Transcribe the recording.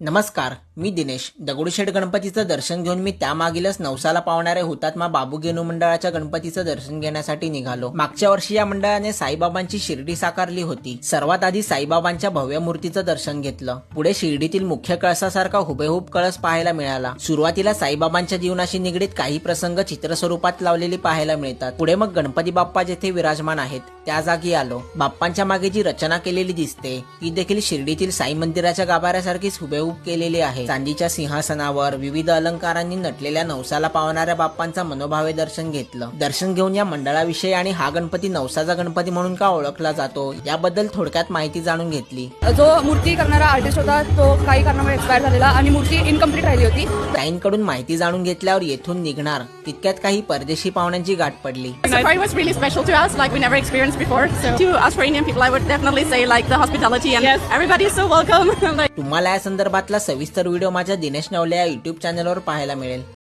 नमस्कार मी दिनेश. दगडूशेठ गणपतीचं दर्शन घेऊन मी त्यामागीलच नवसाला पावणाऱ्या हुतात्मा बाबू गेनू मंडळाच्या गणपतीचं दर्शन घेण्यासाठी निघालो. मागच्या वर्षी या मंडळाने साईबाबांची शिर्डी साकारली होती. सर्वात आधी साईबाबांच्या भव्य मूर्तीचं दर्शन घेतलं. पुढे शिर्डीतील मुख्य कळसासारखा हुबेहूब कळस पाहायला मिळाला. सुरुवातीला साईबाबांच्या जीवनाशी निगडीत काही प्रसंग चित्र स्वरूपात लावलेले पाहायला मिळतात. पुढे मग गणपती बाप्पा जेथे विराजमान आहेत त्या जागी आलो. बाप्पांच्या मागे जी रचना केलेली दिसते ती देखील शिर्डीतील साई मंदिराच्या गाभाऱ्यासारखीच हुबेहूब केलेली आहे. चांदीच्या सिंहासनावर विविध अलंकारांनी नटलेल्या नवसाला पावणाऱ्या बाप्पांचा मनोभावे दर्शन घेतलं. दर्शन घेऊन या मंडळाविषयी आणि हा गणपती नवसाचा गणपती म्हणून का ओळखला जातो याबद्दल थोडक्यात माहिती जाणून घेतली. जो मूर्ती करणारा आर्टिस्ट होता तो काही कारणामुळे एक्सपायर झालेला आणि मूर्ती इनकम्प्लीट राहिली होती. ताईंकडून माहिती जाणून घेतल्यावर येथून निघणार. तितक्यात काही परदेशी पाहुण्यांची गाठ पडली. Safari was really special to us, like we never experienced before. So to Australian people, I would definitely say like the hospitality and everybody is so welcome. like तुम्हाला या संदर्भातला सविस्तर व्हिडिओ माझ्या दिनेश नवले या युट्यूब चॅनलवर पाहायला मिळेल.